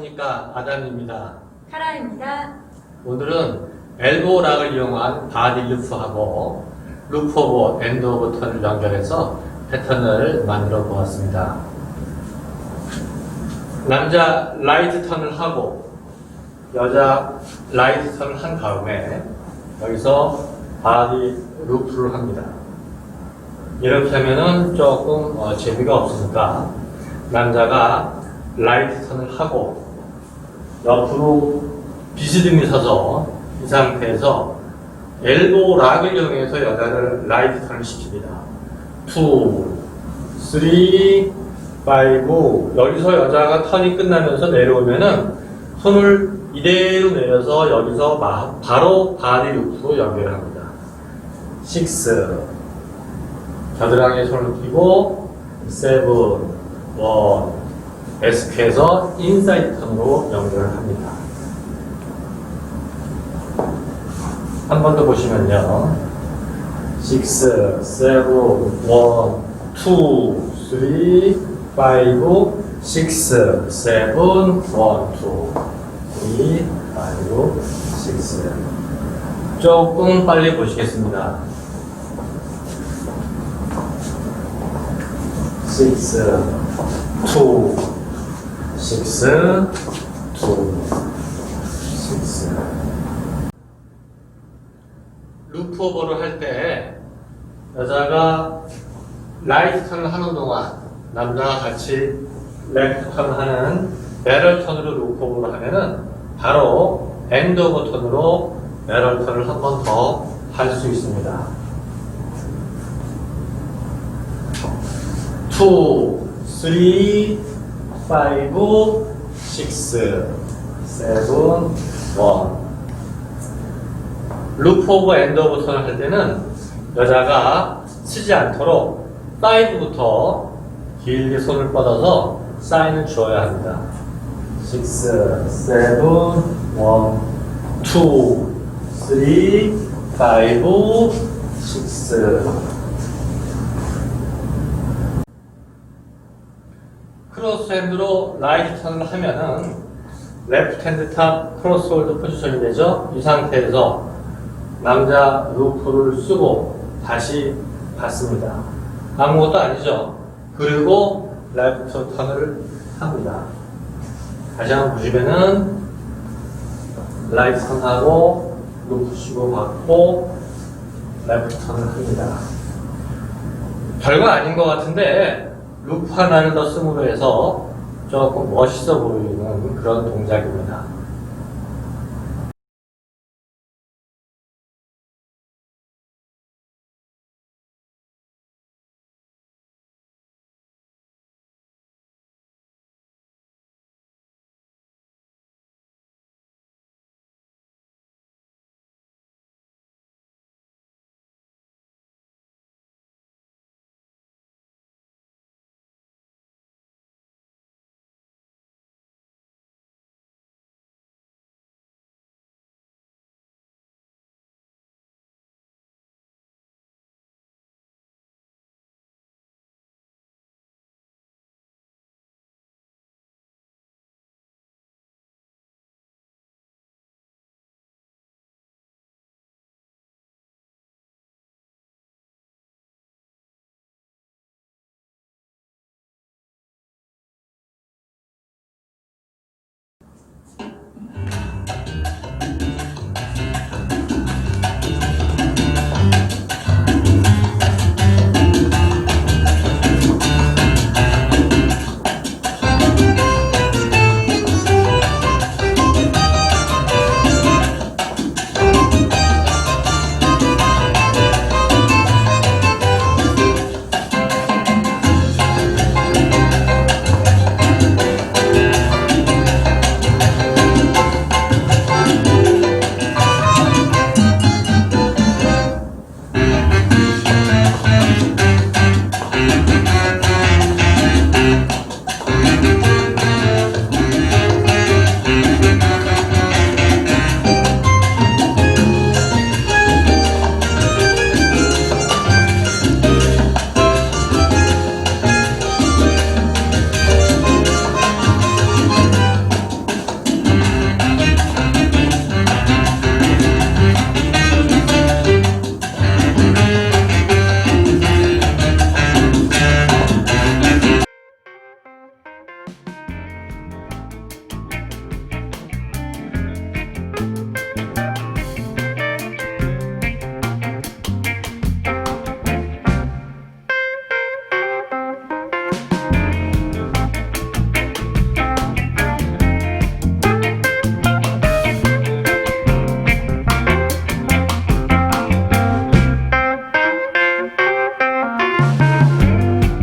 안녕하십니까 아담입니다. 카라입니다. 오늘은 엘보 락을 이용한 바디 루프하고 루프 오버 엔드 오버 턴을 연결해서 패턴을 만들어 보았습니다. 남자 라이트 턴을 하고 여자 라이트 턴을 한 다음에 여기서 바디 루프를 합니다. 이렇게 하면은 조금 어, 재미가 없으니까 남자가 라이트 턴을 하고 옆으로 비스듬히 서서 이 상태에서 엘보 락을 이용해서 여자를 라이트 턴을 시킵니다. 2, 3, 5 여기서 여자가 턴이 끝나면서 내려오면은 손을 이대로 내려서 여기서 마- 바로 바디 루프로 연결합니다. 6 겨드랑이에 손을 끼고 7, 1 인사이드 턴으로 연결을 합니다. 한 번 더 보시면요. 6, 7, 1, 2, 3, 5, 6, 7, 1, 2, 3, 5, 6. 조금 빨리 보시겠습니다. 6, 2, 6, 2, 6. 루프 오버를 할 때 여자가 라이트 턴을 하는 동안 남자가 같이 레프트 턴을 하는 배럴 턴으로 루프 오버를 하면은 바로 엔드 오버 턴으로 배럴 턴을 한 번 더 할 수 있습니다. 2, 3, 5, 6, 7, 1. 루프 오브 오브 턴을 할 때는 여자가 쓰지 않도록 5부터 길게 손을 뻗어서 사인을 주어야 합니다. 6, 7, 1, 2, 3, 5, 6. 크로스 핸드로 라이트 턴을 하면은 레프트 핸드 탑 크로스 홀드 포지션이 되죠. 이 상태에서 남자 루프를 쓰고 다시 받습니다. 아무것도 아니죠. 그리고 레프트 턴을 합니다. 다시 한번 보시면은 라이트 턴하고 루프 쉬고 받고 레프트 턴을 합니다. 별거 아닌 것 같은데 루프 하나를 더 쓰므로 해서 조금 멋있어 보이는 그런 동작입니다.